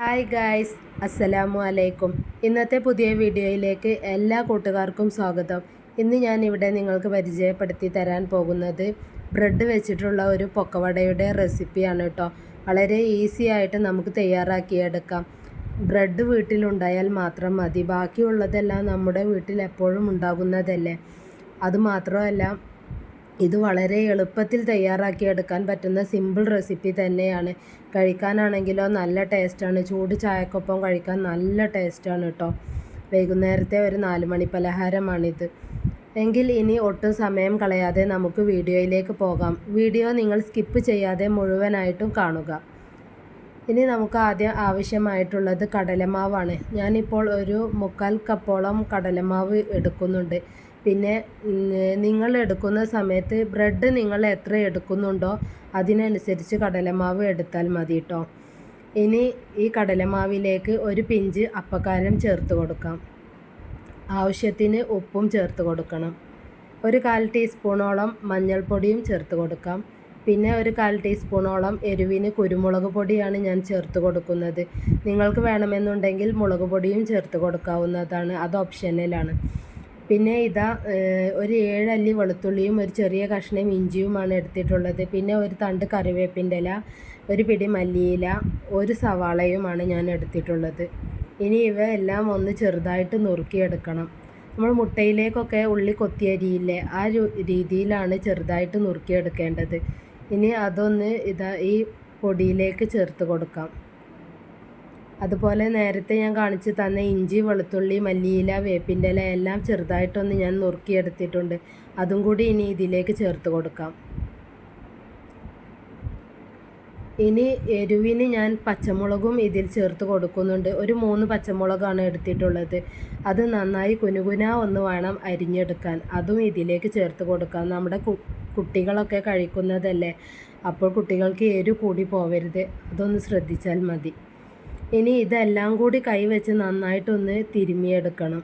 Hi guys അസ്സലാമു അലൈക്കും. ഇന്നത്തെ പുതിയ വീഡിയോയിലേക്ക് എല്ലാ കൂട്ടുകാർക്കും സ്വാഗതം. ഇന്ന് ഞാൻ ഇവിടെ നിങ്ങൾക്ക് പരിചയപ്പെടുത്തി തരാൻ പോകുന്നത് ബ്രെഡ് വെച്ചിട്ടുള്ള ഒരു പൊക്കവടയുടെ റെസിപ്പിയാണ് കേട്ടോ. വളരെ ഈസി ആയിട്ട് നമുക്ക് തയ്യാറാക്കിയെടുക്കാം. ബ്രെഡ് വീട്ടിലുണ്ടായാൽ മാത്രം മതി. ബാക്കിയുള്ളതെല്ലാം നമ്മുടെ വീട്ടിൽ എപ്പോഴും ഉണ്ടാകുന്നതല്ലേ? അതുമാത്രമല്ല ഇത് വളരെ എളുപ്പത്തിൽ തയ്യാറാക്കിയെടുക്കാൻ പറ്റുന്ന സിമ്പിൾ റെസിപ്പി തന്നെയാണ്. കഴിക്കാനാണെങ്കിലോ നല്ല ടേസ്റ്റാണ് ചൂട് ചായക്കൊപ്പം കഴിക്കാൻ നല്ല ടേസ്റ്റാണ് കേട്ടോ വൈകുന്നേരത്തെ ഒരു നാല് മണി പലഹാരമാണിത്. എങ്കിൽ ഇനി ഒട്ടും സമയം കളയാതെ നമുക്ക് വീഡിയോയിലേക്ക് പോകാം. വീഡിയോ നിങ്ങൾ സ്കിപ്പ് ചെയ്യാതെ മുഴുവനായിട്ടും കാണുക. ഇനി നമുക്ക് ആദ്യം ആവശ്യമായിട്ടുള്ളത് കടലമാവാണ്. ഞാനിപ്പോൾ ഒരു മുക്കാൽ കപ്പോളം കടലമാവ് എടുക്കുന്നുണ്ട്. പിന്നെ നിങ്ങൾ എടുക്കുന്ന സമയത്ത് ബ്രെഡ് നിങ്ങൾ എത്ര എടുക്കുന്നുണ്ടോ അതിനനുസരിച്ച് കടലമാവ് എടുത്താൽ മതി കേട്ടോ ഇനി ഈ കടലമാവിലേക്ക് ഒരു പിഞ്ച് അപ്പക്കാരം ചേർത്ത് കൊടുക്കാം. ആവശ്യത്തിന് ഉപ്പും ചേർത്ത് കൊടുക്കണം. ഒരു കാൽ ടീസ്പൂണോളം മഞ്ഞൾപ്പൊടിയും ചേർത്ത് കൊടുക്കാം. പിന്നെ ഒരു കാൽ ടീസ്പൂണോളം എരിവിന് കുരുമുളക് പൊടിയാണ് ഞാൻ ചേർത്ത് കൊടുക്കുന്നത്. നിങ്ങൾക്ക് വേണമെന്നുണ്ടെങ്കിൽ മുളക് പൊടിയും ചേർത്ത് കൊടുക്കാവുന്നതാണ്. അത് ഓപ്ഷനലാണ് പിന്നെ ഇതാ ഒരു ഏഴല്ലി വെളുത്തുള്ളിയും ഒരു ചെറിയ കഷ്ണം ഇഞ്ചിയുമാണ് എടുത്തിട്ടുള്ളത്. പിന്നെ ഒരു തണ്ട് കറിവേപ്പിന്റെ ഇല ഒരു പിടി മല്ലിയില ഒരു സവാളയുമാണ് ഞാൻ എടുത്തിട്ടുള്ളത്. ഇനി ഇവയെല്ലാം ഒന്ന് ചെറുതായിട്ട് നുറുക്കിയെടുക്കണം. നമ്മൾ മുട്ടയിലേക്കൊക്കെ ഉള്ളി കൊത്തിയരിയില്ലേ ആ രീതിയിലാണ് ചെറുതായിട്ട് നുറുക്കിയെടുക്കേണ്ടത്. ഇനി അതൊന്ന് ഇതാ ഈ പൊടിയിലേക്ക് ചേർത്ത് കൊടുക്കാം. അതുപോലെ നേരത്തെ ഞാൻ കാണിച്ചു തന്ന ഇഞ്ചി വെളുത്തുള്ളി മല്ലിയില വേപ്പിന്റെ ഇല എല്ലാം ചെറുതായിട്ടൊന്ന് ഞാൻ നുറുക്കിയെടുത്തിട്ടുണ്ട്. അതും കൂടി ഇനി ഇതിലേക്ക് ചേർത്ത് കൊടുക്കാം. ഇനി എരിവിന് ഞാൻ പച്ചമുളകും ഇതിൽ ചേർത്ത് കൊടുക്കുന്നുണ്ട്. ഒരു മൂന്ന് പച്ചമുളകാണ് എടുത്തിട്ടുള്ളത്. അത് നന്നായി കുനുകുന ഒന്ന് വേണം അരിഞ്ഞെടുക്കാൻ. അതും ഇതിലേക്ക് ചേർത്ത് കൊടുക്കാം. നമ്മുടെ കുട്ടികളൊക്കെ കഴിക്കുന്നതല്ലേ? അപ്പോൾ കുട്ടികൾക്ക് എരു കൂടി പോവരുത്. അതൊന്ന് ശ്രദ്ധിച്ചാൽ മതി. ഇനി ഇതെല്ലാം കൂടി കൈവച്ച് നന്നായിട്ടൊന്ന് തിരുമിയെടുക്കണം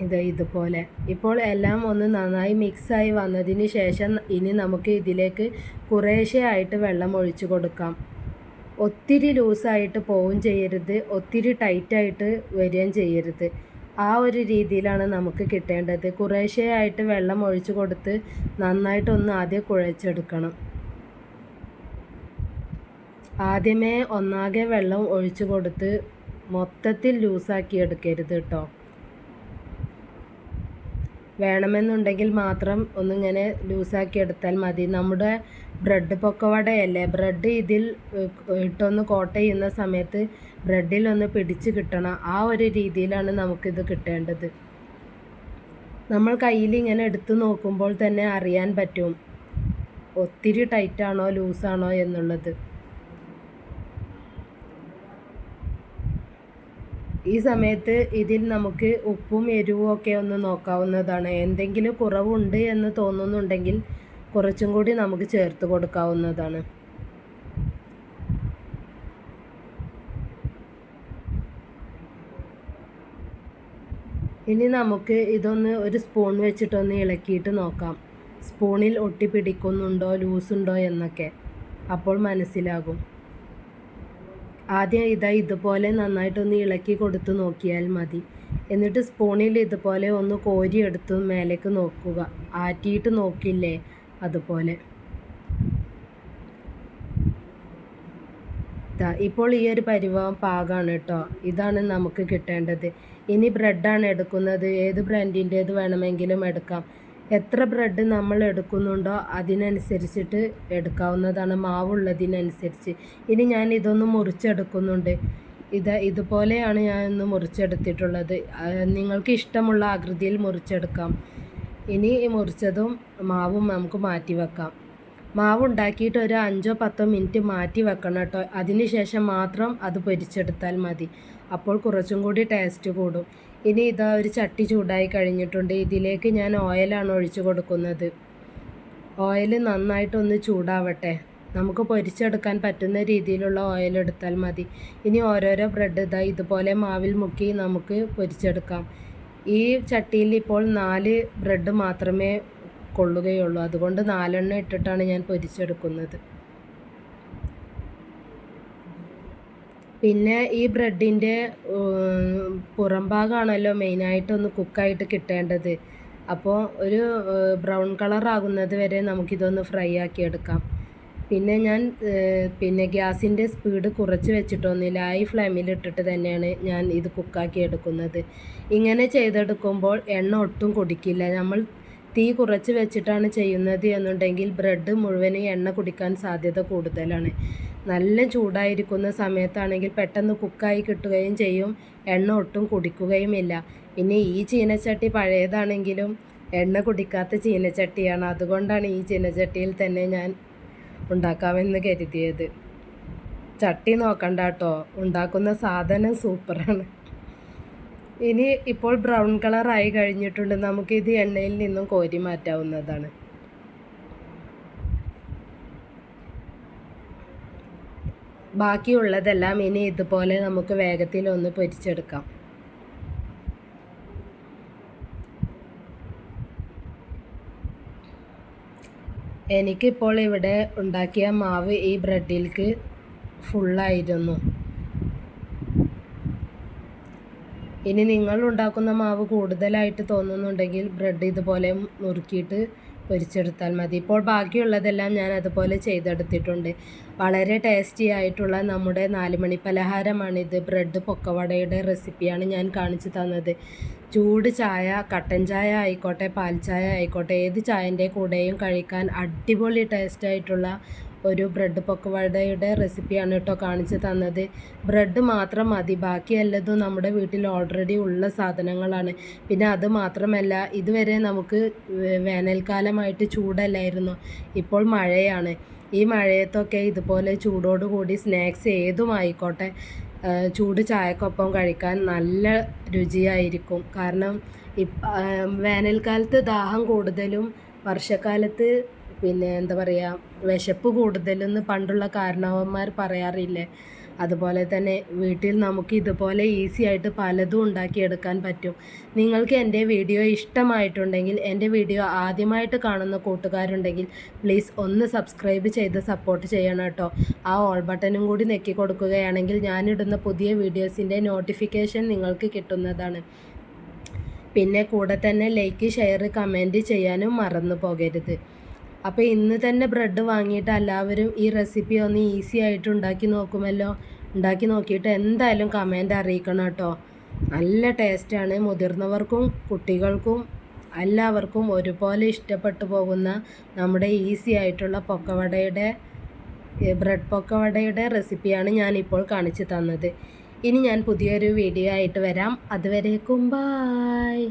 ഇത് ഇതുപോലെ. ഇപ്പോൾ എല്ലാം ഒന്ന് നന്നായി മിക്സായി വന്നതിന് ശേഷം ഇനി നമുക്ക് ഇതിലേക്ക് കുറേശ്ശെ ആയിട്ട് വെള്ളം ഒഴിച്ചു കൊടുക്കാം. ഒത്തിരി ലൂസായിട്ട് പോവുകയും ചെയ്യരുത്. ഒത്തിരി ടൈറ്റായിട്ട് വരികയും ചെയ്യരുത്. ആ ഒരു രീതിയിലാണ് നമുക്ക് കിട്ടേണ്ടത്. കുറേശ്ശെ ആയിട്ട് വെള്ളം ഒഴിച്ചു കൊടുത്ത് നന്നായിട്ടൊന്ന് ആദ്യം കുഴച്ചെടുക്കണം. ആദ്യമേ ഒന്നാകെ വെള്ളം ഒഴിച്ചു കൊടുത്ത് മൊത്തത്തിൽ ലൂസാക്കി എടുക്കരുത് കേട്ടോ വേണമെന്നുണ്ടെങ്കിൽ മാത്രം ഒന്നിങ്ങനെ ലൂസാക്കി എടുത്താൽ മതി. നമ്മുടെ ബ്രെഡ് പൊക്കവടയല്ലേ? ബ്രെഡ് ഇതിൽ ഇട്ടൊന്ന് കോട്ട ചെയ്യുന്ന സമയത്ത് ബ്രെഡിൽ ഒന്ന് പിടിച്ച് കിട്ടണം. ആ ഒരു രീതിയിലാണ് നമുക്കിത് കിട്ടേണ്ടത്. നമ്മൾ കയ്യിൽ ഇങ്ങനെ എടുത്ത് നോക്കുമ്പോൾ തന്നെ അറിയാൻ പറ്റും. ഒത്തിരി ടൈറ്റാണോ ലൂസാണോ എന്നുള്ളത്. ഈ സമയത്ത് ഇതിൽ നമുക്ക് ഉപ്പും എരിവും ഒക്കെ ഒന്ന് നോക്കാവുന്നതാണ്. എന്തെങ്കിലും കുറവുണ്ട് എന്ന് തോന്നുന്നുണ്ടെങ്കിൽ കുറച്ചും കൂടി നമുക്ക് ചേർത്ത് കൊടുക്കാവുന്നതാണ്. ഇനി നമുക്ക് ഇതൊന്ന് ഒരു സ്പൂൺ വെച്ചിട്ടൊന്ന് ഇളക്കിയിട്ട് നോക്കാം. സ്പൂണിൽ ഒട്ടി ഒട്ടിപ്പിടിക്കുന്നുണ്ടോ ലൂസുണ്ടോ എന്നൊക്കെ. അപ്പോൾ മനസ്സിലാകും. ആദ്യം ഇതാ ഇതുപോലെ നന്നായിട്ടൊന്ന് ഇളക്കി കൊടുത്ത് നോക്കിയാൽ മതി. എന്നിട്ട് സ്പൂണിൽ ഇതുപോലെ ഒന്ന് കോരി എടുത്ത് മേലേക്ക് നോക്കുക. ആറ്റിയിട്ട് നോക്കില്ലേ? അതുപോലെ. ഇപ്പോൾ ഈ ഒരു പരിവം പാകമാണ് കേട്ടോ. ഇതാണ് നമുക്ക് കിട്ടേണ്ടത്. ഇനി ബ്രെഡാണ് എടുക്കുന്നത്. ഏത് ബ്രാൻഡിന്റേത് വേണമെങ്കിലും എടുക്കാം. എത്ര ബ്രെഡ് നമ്മൾ എടുക്കുന്നുണ്ടോ അതിനനുസരിച്ചിട്ട് എടുക്കാവുന്നതാണ്. മാവുള്ളതിനനുസരിച്ച്. ഇനി ഞാൻ ഇതൊന്ന് മുറിച്ചെടുക്കുന്നുണ്ട്. ഇത് ഇതുപോലെയാണ് ഞാൻ ഇന്ന് മുറിച്ചെടുത്തിട്ടുള്ളത്. നിങ്ങൾക്ക് ഇഷ്ടമുള്ള ആകൃതിയിൽ മുറിച്ചെടുക്കാം. ഇനി മുറിച്ചതും മാവും നമുക്ക് മാറ്റി വെക്കാം. മാവ് ഉണ്ടാക്കിയിട്ട് ഒരു അഞ്ചോ പത്തോ മിനിറ്റ് മാറ്റി വെക്കണം കേട്ടോ. അതിനുശേഷം മാത്രം അത് പൊരിച്ചെടുത്താൽ മതി. അപ്പോൾ കുറച്ചും കൂടി ടേസ്റ്റ് കൂടും. ഇനി ഇതാ ഒരു ചട്ടി ചൂടായി കഴിഞ്ഞിട്ടുണ്ട്. ഇതിലേക്ക് ഞാൻ ഓയിലാണ് ഒഴിച്ചു കൊടുക്കുന്നത്. ഓയിൽ നന്നായിട്ടൊന്ന് ചൂടാവട്ടെ. നമുക്ക് പൊരിച്ചെടുക്കാൻ പറ്റുന്ന രീതിയിലുള്ള ഓയിൽ എടുത്താൽ മതി. ഇനി ഓരോരോ ബ്രെഡ് ഇതാ ഇതുപോലെ മാവിൽ മുക്കി നമുക്ക് പൊരിച്ചെടുക്കാം. ഈ ചട്ടിയിൽ ഇപ്പോൾ നാല് ബ്രെഡ് മാത്രമേ കൊള്ളുകയുള്ളൂ. അതുകൊണ്ട് നാലെണ്ണം ഇട്ടിട്ടാണ് ഞാൻ പൊരിച്ചെടുക്കുന്നത്. പിന്നെ ഈ ബ്രെഡിന്റെ പുറം ഭാഗമാണല്ലോ മെയിനായിട്ടൊന്ന് കുക്കായിട്ട് കിട്ടേണ്ടത്. അപ്പോൾ ഒരു ബ്രൗൺ കളർ ആകുന്നത് വരെ നമുക്കിതൊന്ന് ഫ്രൈ ആക്കി എടുക്കാം. പിന്നെ ഞാൻ പിന്നെ ഗ്യാസിന്റെ സ്പീഡ് കുറച്ച് വെച്ചിട്ടൊന്നുമില്ല ഹൈ ഫ്ലെയിമിൽ ഇട്ടിട്ട് തന്നെയാണ് ഞാൻ ഇത് കുക്കാക്കി എടുക്കുന്നത്. ഇങ്ങനെ ചെയ്തെടുക്കുമ്പോൾ എണ്ണ ഒട്ടും കുടിക്കില്ല. നമ്മൾ തീ കുറച്ച് വെച്ചിട്ടാണ് ചെയ്യുന്നത് എന്നുണ്ടെങ്കിൽ ബ്രെഡ് മുഴുവൻ എണ്ണ കുടിക്കാൻ സാധ്യത കൂടുതലാണ്. നല്ല ചൂടായിരിക്കുന്ന സമയത്താണെങ്കിൽ പെട്ടെന്ന് കുക്കായി കിട്ടുകയും ചെയ്യും. എണ്ണ ഒട്ടും കുടിക്കുകയും ഇല്ല. പിന്നെ ഈ ചീനച്ചട്ടി പഴയതാണെങ്കിലും എണ്ണ കുടിക്കാത്ത ചീനച്ചട്ടിയാണ്. അതുകൊണ്ടാണ് ഈ ചീനച്ചട്ടിയിൽ തന്നെ ഞാൻ ഉണ്ടാക്കാമെന്ന് കരുതിയത്. ചട്ടി നോക്കണ്ട കേട്ടോ. ഉണ്ടാക്കുന്ന സാധനം സൂപ്പറാണ്. ഇനി ഇപ്പോൾ ബ്രൗൺ കളർ ആയി കഴിഞ്ഞിട്ടുണ്ട് നമുക്കിത് എണ്ണയിൽ നിന്നും കോരി മാറ്റാവുന്നതാണ്. ബാക്കിയുള്ളതെല്ലാം ഇനി ഇതുപോലെ നമുക്ക് വേഗത്തിൽ ഒന്ന് പൊരിച്ചെടുക്കാം. എനിക്കിപ്പോൾ ഇവിടെ ഉണ്ടാക്കിയ മാവ് ഈ ബ്രെഡിലേക്ക് ഫുള്ളായിരുന്നു ഇനി നിങ്ങൾ ഉണ്ടാക്കുന്ന മാവ് കൂടുതലായിട്ട് തോന്നുന്നുണ്ടെങ്കിൽ ബ്രെഡ് ഇതുപോലെ നുറുക്കിയിട്ട് പൊരിച്ചെടുത്താൽ മതി. ഇപ്പോൾ ബാക്കിയുള്ളതെല്ലാം ഞാൻ അതുപോലെ ചെയ്തെടുത്തിട്ടുണ്ട്. വളരെ ടേസ്റ്റി ആയിട്ടുള്ള നമ്മുടെ നാലുമണി പലഹാരമാണിത് ബ്രെഡ് പൊക്കവടയുടെ റെസിപ്പിയാണ് ഞാൻ കാണിച്ചു തന്നത്. ചൂട് ചായ കട്ടൻ ചായ ആയിക്കോട്ടെ പാൽ ചായ ആയിക്കോട്ടെ ഏത് ചായന്റെ കൂടെയും കഴിക്കാൻ അടിപൊളി ടേസ്റ്റ് ആയിട്ടുള്ള ഒരു ബ്രെഡ് പൊക്കവടയുടെ റെസിപ്പിയാണ് കേട്ടോ കാണിച്ചു തന്നത്. ബ്രെഡ് മാത്രം മതി ബാക്കി എല്ലതും നമ്മുടെ വീട്ടിൽ ഓൾറെഡി ഉള്ള സാധനങ്ങളാണ്. പിന്നെ അത് മാത്രമല്ല ഇതുവരെ നമുക്ക് വേനൽക്കാലമായിട്ട് ചൂടല്ലായിരുന്നു. ഇപ്പോൾ മഴയാണ്. ഈ മഴയത്തൊക്കെ ഇതുപോലെ ചൂടോടുകൂടി സ്നാക്സ് ഏതുമായിക്കോട്ടെ ചൂട് ചായക്കൊപ്പം കഴിക്കാൻ നല്ല രുചിയായിരിക്കും. കാരണം വേനൽക്കാലത്ത് ദാഹം കൂടുതലും വർഷക്കാലത്ത് പിന്നെ എന്താ പറയുക വിശപ്പ് കൂടുതലെന്ന് പണ്ടുള്ള കാരണവന്മാർ പറയാറില്ലേ? അതുപോലെ തന്നെ വീട്ടിൽ നമുക്ക് ഇതുപോലെ ഈസി ആയിട്ട് പലതും ഉണ്ടാക്കിയെടുക്കാൻ പറ്റും. നിങ്ങൾക്ക് എന്റെ വീഡിയോ ഇഷ്ടമായിട്ടുണ്ടെങ്കിൽ എന്റെ വീഡിയോ ആദ്യമായിട്ട് കാണുന്ന കൂട്ടുകാരുണ്ടെങ്കിൽ പ്ലീസ് ഒന്ന് സബ്സ്ക്രൈബ് ചെയ്ത് സപ്പോർട്ട് ചെയ്യണം കേട്ടോ. ആ ഓൾ ബട്ടനും കൂടി നെക്കി കൊടുക്കുകയാണെങ്കിൽ ഞാനിടുന്ന പുതിയ വീഡിയോസിന്റെ നോട്ടിഫിക്കേഷൻ നിങ്ങൾക്ക് കിട്ടുന്നതാണ്. പിന്നെ കൂടെ തന്നെ ലൈക്ക് ഷെയർ കമന്റ് ചെയ്യാനും മറന്നു പോകരുത്. അപ്പോൾ ഇന്ന് തന്നെ ബ്രെഡ് വാങ്ങിയിട്ട് എല്ലാവരും ഈ റെസിപ്പി ഒന്ന് ഈസി ആയിട്ട് ഉണ്ടാക്കി നോക്കുമല്ലോ. ഉണ്ടാക്കി നോക്കിയിട്ട് എന്തായാലും കമന്റ് അറിയിക്കണം കേട്ടോ. നല്ല ടേസ്റ്റാണ് മുതിർന്നവർക്കും കുട്ടികൾക്കും എല്ലാവർക്കും ഒരുപോലെ ഇഷ്ടപ്പെട്ടു പോകുന്ന നമ്മുടെ ഈസി ആയിട്ടുള്ള പൊക്കവടയുടെ ബ്രെഡ് പൊക്കവടയുടെ റെസിപ്പിയാണ് ഞാനിപ്പോൾ കാണിച്ചു തന്നത്. ഇനി ഞാൻ പുതിയൊരു വീഡിയോ ആയിട്ട് വരാം. അതുവരേക്കും ബായ്